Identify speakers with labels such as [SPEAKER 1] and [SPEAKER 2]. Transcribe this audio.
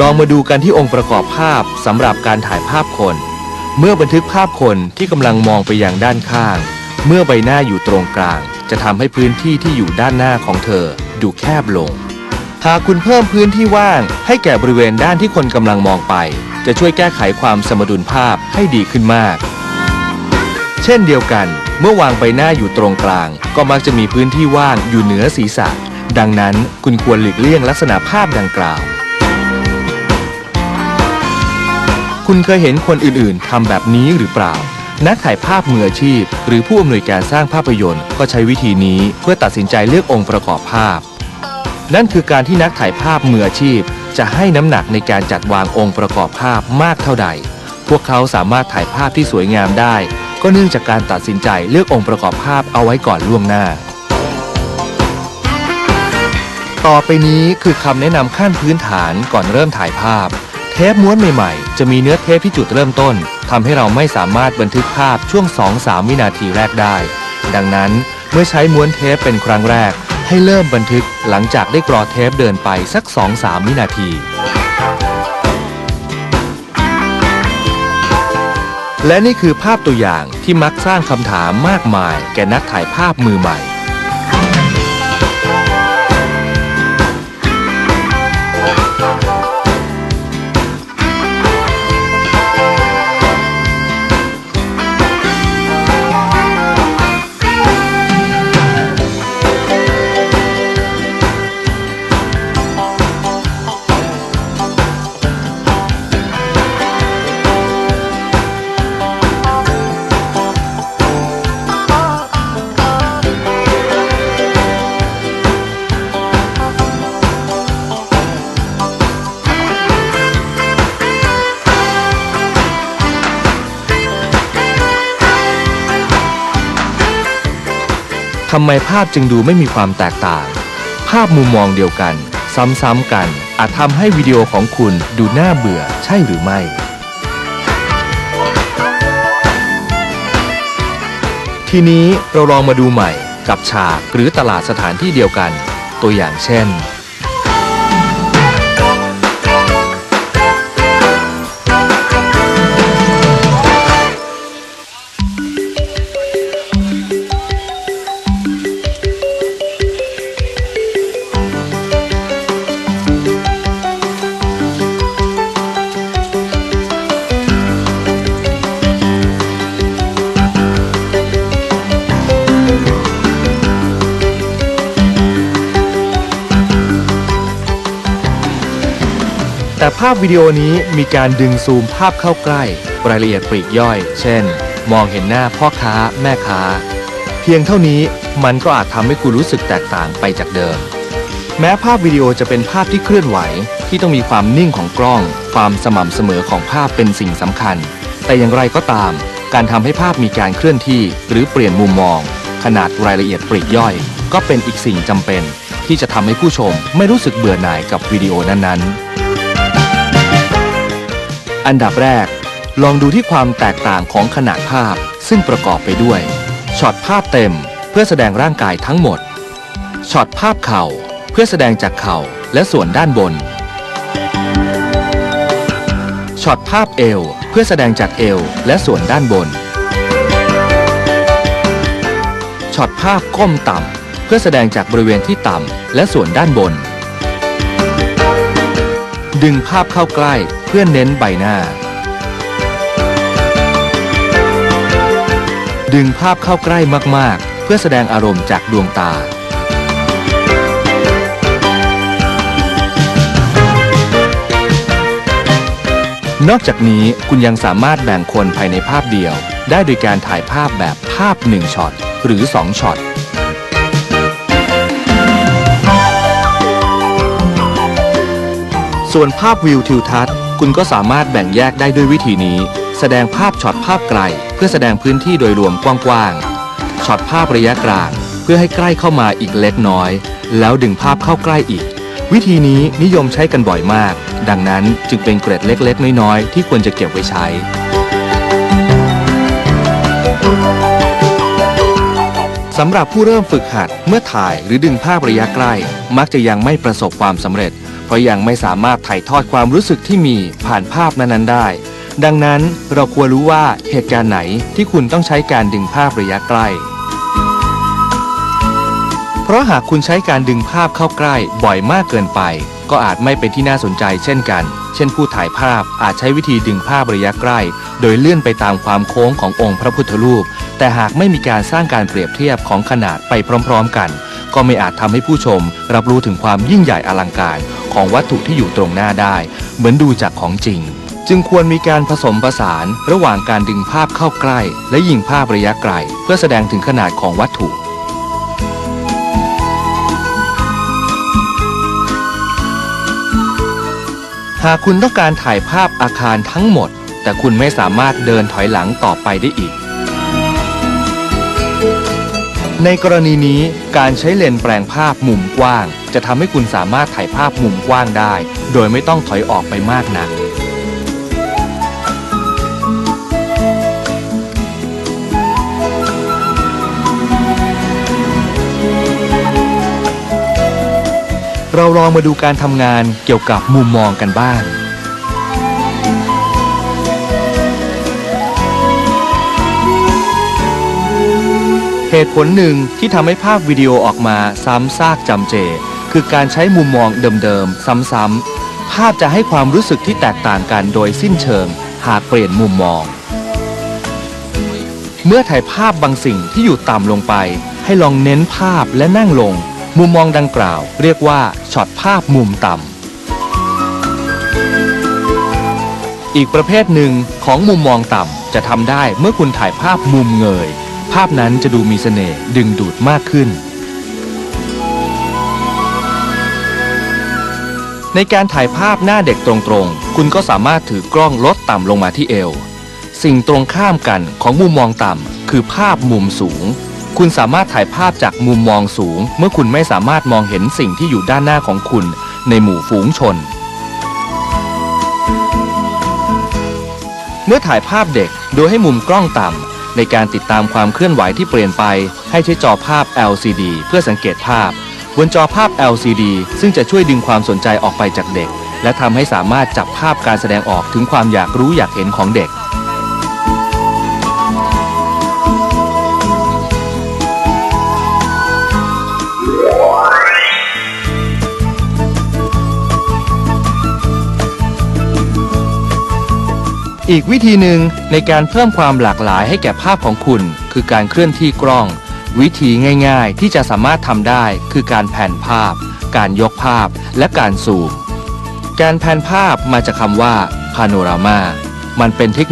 [SPEAKER 1] ลองมาดูกันที่องค์ประกอบภาพสำหรับการถ่ายภาพคน เมื่อบันทึกภาพคนที่กำลังมองไปยังด้านข้าง เมื่อใบหน้าอยู่ตรงกลาง จะทำให้พื้นที่ที่อยู่ด้านหน้าของเธอ ดูแคบลง หากคุณเพิ่มพื้นที่ว่าง ให้แก่บริเวณด้านที่คนกำลังมองไป จะช่วยแก้ไขความสมดุลภาพให้ดีขึ้นมาก เช่นเดียวกัน เมื่อวางใบหน้าอยู่ตรงกลาง ก็มักจะมีพื้นที่ว่างอยู่เหนือศีรษะ ดังนั้นคุณควรหลีกเลี่ยงลักษณะภาพดังกล่าว คุณเคยเห็นคนอื่นๆทำแบบนี้หรือเปล่า นักถ่ายภาพมืออาชีพ หรือผู้อำนวยการสร้างภาพยนตร์ก็ใช้วิธีนี้เพื่อตัดสินใจเลือกองค์ประกอบภาพ นั่นคือการที่นักถ่ายภาพมืออาชีพ จะให้น้ำหนักในการจัดวางองค์ประกอบภาพมากเท่าใด พวกเขาสามารถถ่ายภาพที่สวยงามได้ ก็เนื่องจากการตัดสินใจเลือกองค์ประกอบภาพเอาไว้ก่อนล่วงหน้า ต่อไปนี้คือคำแนะนำขั้นพื้นฐานก่อนเริ่มถ่ายภาพ เทปม้วนใหม่ๆ จะมีเนื้อเทปที่จุดเริ่มต้นทำให้เราไม่สามารถบันทึกภาพช่วง 2-3 วินาทีแรกได้ ดังนั้นเมื่อใช้ม้วนเทปเป็นครั้งแรก ให้เริ่มบันทึกหลังจากได้กรอเทปเดินไปสัก 2-3 วินาที และนี่คือภาพตัวอย่างที่มักสร้างคำถามมากมาย แก่นักถ่ายภาพมือใหม่ ทำไมภาพจึงดูไม่มีความแตกต่าง ภาพมุมมองเดียวกัน ซ้ำๆกัน อาจทำให้วิดีโอของคุณดูน่าเบื่อใช่หรือไม่ ทีนี้เราลองมาดูใหม่กับฉากหรือตลาดสถานที่เดียวกัน ตัวอย่างเช่น แต่ภาพวิดีโอนี้มีการดึงซูมภาพเข้าใกล้ รายละเอียดปลีกย่อย เช่น มองเห็นหน้าพ่อค้าแม่ค้า เพียงเท่านี้มันก็อาจทำให้คุณรู้สึกแตกต่างไปจากเดิม แม้ภาพวิดีโอจะเป็นภาพที่เคลื่อนไหว ที่ต้องมีความนิ่งของกล้อง ความสม่ำเสมอของภาพเป็นสิ่งสำคัญ แต่อย่างไรก็ตาม การทำให้ภาพมีการเคลื่อนที่ หรือเปลี่ยนมุมมอง ขนาดรายละเอียดปลีกย่อย ก็เป็นอีกสิ่งจำเป็น ที่จะทำให้ผู้ชมไม่รู้สึกเบื่อหน่ายกับวิดีโอนั้นๆ อันดับแรก ลองดูที่ความแตกต่างของขนาดภาพซึ่งประกอบไปด้วยช็อตภาพเต็มเพื่อแสดงร่างกายทั้งหมดช็อตภาพเข่าเพื่อแสดงจากเข่าและส่วนด้านบนช็อตภาพเอวเพื่อแสดงจากเอวและส่วนด้านบนช็อตภาพก้มต่ำเพื่อแสดงจากบริเวณที่ต่ำและส่วนด้านบน ดึงภาพเข้าใกล้ พื่อเน้นใบหน้า ดึงภาพเข้าใกล้มากๆ เพื่อแสดงอารมณ์จากดวงตา นอกจากนี้คุณยังสามารถแบ่งคนภายในภาพเดียว ได้โดยการถ่ายภาพแบบภาพ 1ช็อตหรือ 2ช็อตส่วนภาพวิวทิวทัศน์ คุณก็สามารถแบ่งแยกได้ด้วยวิธีนี้ แสดงภาพช็อตภาพไกล เพื่อแสดงพื้นที่โดยรวมกว้างๆช็อตภาพระยะกลาง เพื่อให้ใกล้เข้ามาอีกเล็กน้อย แล้วดึงภาพเข้าใกล้อีก วิธีนี้นิยมใช้กันบ่อยมาก ดังนั้นจึงเป็นเกร็ดเล็กๆ น้อยๆ ที่ควรจะเก็บไว้ใช้สำหรับผู้เริ่มฝึกหัดเมื่อถ่ายหรือดึงภาพระยะใกล้ มักจะยังไม่ประสบความสำเร็จ เพราะยังไม่สามารถถ่ายทอดความรู้สึกที่มีผ่านภาพนั้นๆได้ ดังนั้นเราควรรู้ว่าเหตุการณ์ไหนที่คุณต้องใช้การดึงภาพระยะใกล้ เพราะหากคุณใช้การดึงภาพเข้าใกล้บ่อยมากเกินไป ก็อาจไม่เป็นที่น่าสนใจเช่นกัน เช่นผู้ถ่ายภาพอาจใช้วิธีดึงภาพระยะใกล้ โดยเลื่อนไปตามความโค้งขององค์พระพุทธรูป แต่หากไม่มีการสร้างการเปรียบเทียบของขนาดไปพร้อม ๆ กัน ก็ไม่อาจทำให้ผู้ชม รับรู้ถึงความยิ่งใหญ่อลังการ ของวัตถุที่อยู่ตรงหน้าได้ เหมือนดูจากของจริง จึงควรมีการผสมผสานระหว่างการดึงภาพเข้าใกล้ และยิงภาพระยะไกล เพื่อแสดงถึงขนาดของวัตถุหากคุณต้องการถ่ายภาพอาคารทั้งหมด แต่คุณไม่สามารถเดินถอยหลังต่อไปได้อีก ในกรณีนี้การใช้เลนส์แปลงภาพมุมกว้าง จะทำให้คุณสามารถถ่ายภาพมุมกว้างได้ โดยไม่ต้องถอยออกไปมากนัก เราลองมาดูการทำงานเกี่ยวกับมุมมองกันบ้าง ตุผลหนึ่งที่ทำให้ภาพวิดีโอออกมาซ้ำซากจำเจ คือการใช้มุมมองเดิมๆ ซ้ำๆ ภาพจะให้ความรู้สึกที่แตกต่างกันโดยสิ้นเชิง หากเปลี่ยนมุมมอง เมื่อถ่ายภาพบางสิ่งที่อยู่ต่ำลงไป ให้ลองเน้นภาพและนั่งลง มุมมองดังกล่าว เรียกว่าช็อตภาพมุมต่ำอีกประเภทหนึ่งของมุมมองต่ำจะทำได้เมื่อคุณถ่ายภาพมุมเงย ภาพนั้นจะดูมีเสน่ห์ดึงดูดมากขึ้น ในการถ่ายภาพหน้าเด็กตรงๆ คุณก็สามารถถือกล้องลดต่ำลงมาที่เอว สิ่งตรงข้ามกันของมุมมองต่ำคือภาพมุมสูง คุณสามารถถ่ายภาพจากมุมมองสูง เมื่อคุณไม่สามารถมองเห็นสิ่งที่อยู่ด้านหน้าของคุณในหมู่ฝูงชน เมื่อถ่ายภาพเด็กโดยให้มุมกล้องต่ำ ในการติดตามความเคลื่อนไหวที่เปลี่ยนไป ให้ใช้จอภาพ LCD เพื่อสังเกตภาพ บนจอภาพ LCD ซึ่งจะช่วยดึงความสนใจออกไปจากเด็ก และทำให้สามารถจับภาพการแสดงออกถึงความอยากรู้อยากเห็นของเด็ก อีกวิธีหนึ่งในการเพิ่มความหลากหลายให้แก่ภาพของคุณ คือการเคลื่อนที่กล้อง วิธีง่าย ๆ ที่จะสามารถทำได้ คือการแผ่นภาพ การยกภาพ และการซูมการแผ่นภาพมาจากคำว่าพาโนรามามันเป็นเทค